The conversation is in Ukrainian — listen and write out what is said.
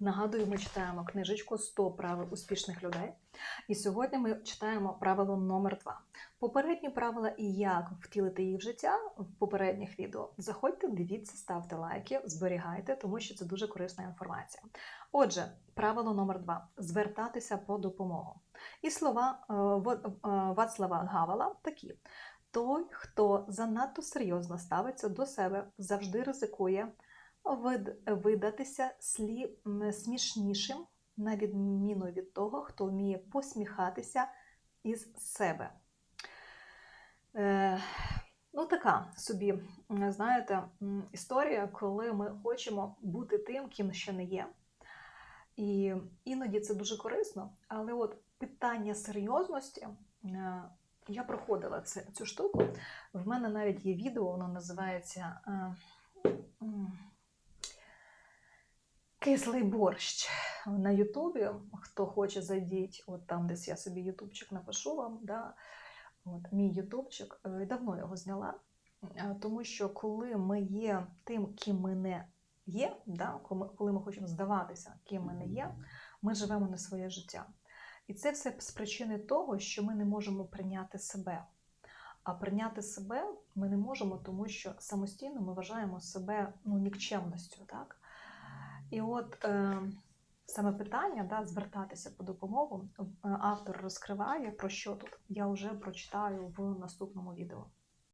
Нагадую, ми читаємо книжечку 100 правил успішних людей. І сьогодні ми читаємо правило номер 2 Попередні правила і як втілити їх в життя в попередніх відео. Заходьте, дивіться, ставте лайки, зберігайте, тому що це дуже корисна інформація. Отже, правило номер 2 звертатися по допомогу. І слова е, е, Вацлава Гавала такі: той, хто занадто серйозно ставиться до себе, завжди ризикує видатися слі... смішнішим, на відміну від того, хто вміє посміхатися із себе. Е, ну, така собі, знаєте, історія, коли ми хочемо бути тим, ким ще не є. І іноді це дуже корисно, але от питання серйозності. е, Я проходила цю штуку. В мене навіть є відео, воно називається е, Кислий борщ на Ютубі. Хто хоче, зайдіть, от там десь я собі Ютубчик напишу вам. Да? От, мій Ютубчик. Е, Давно його зняла. Е, Тому що коли ми є тим, ким ми не є, да? коли- коли ми хочемо здаватися, ким ми не є, ми живемо не своє життя. І це все з причини того, що ми не можемо прийняти себе. А прийняти себе ми не можемо, тому що самостійно ми вважаємо себе ну, нікчемністю. Так? І от е, саме питання да, звертатися по допомогу е, автор розкриває, про що тут я вже прочитаю в наступному відео.